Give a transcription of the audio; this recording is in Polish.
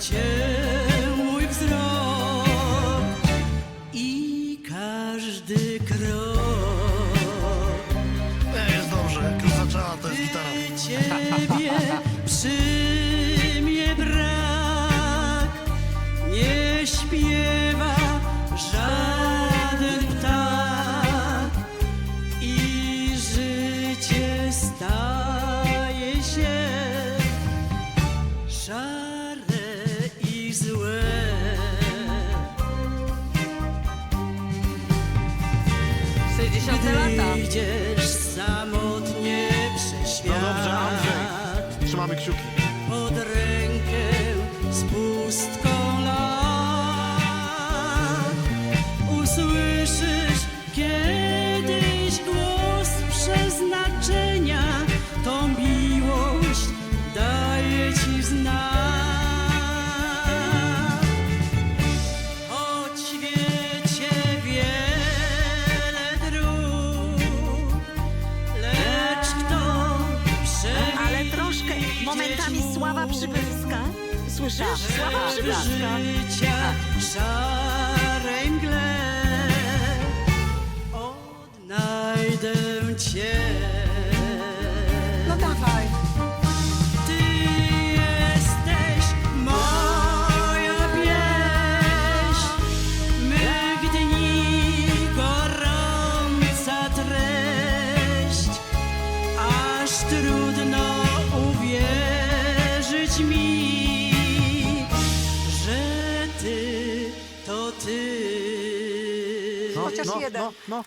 cię mój wzrok i każdy krok. Nie, jest dobrze, krótca trzeba, to jest gitara. Ciebie przy mnie brak, nie śpiewa żaden ptak i życie staje się szar. 60 lata. Samotnie przez No dobrze, Andrzej. Trzymamy kciuki. Sława przybłyska. Słyszysz? Sława przybłyska. życia szarej mgle odnajdę cię. No dawaj. Ty jesteś moja pieśń, mych dni gorąca treść, aż trudno mi, że ty to ty. No, Chociaż no, jeden. No, no.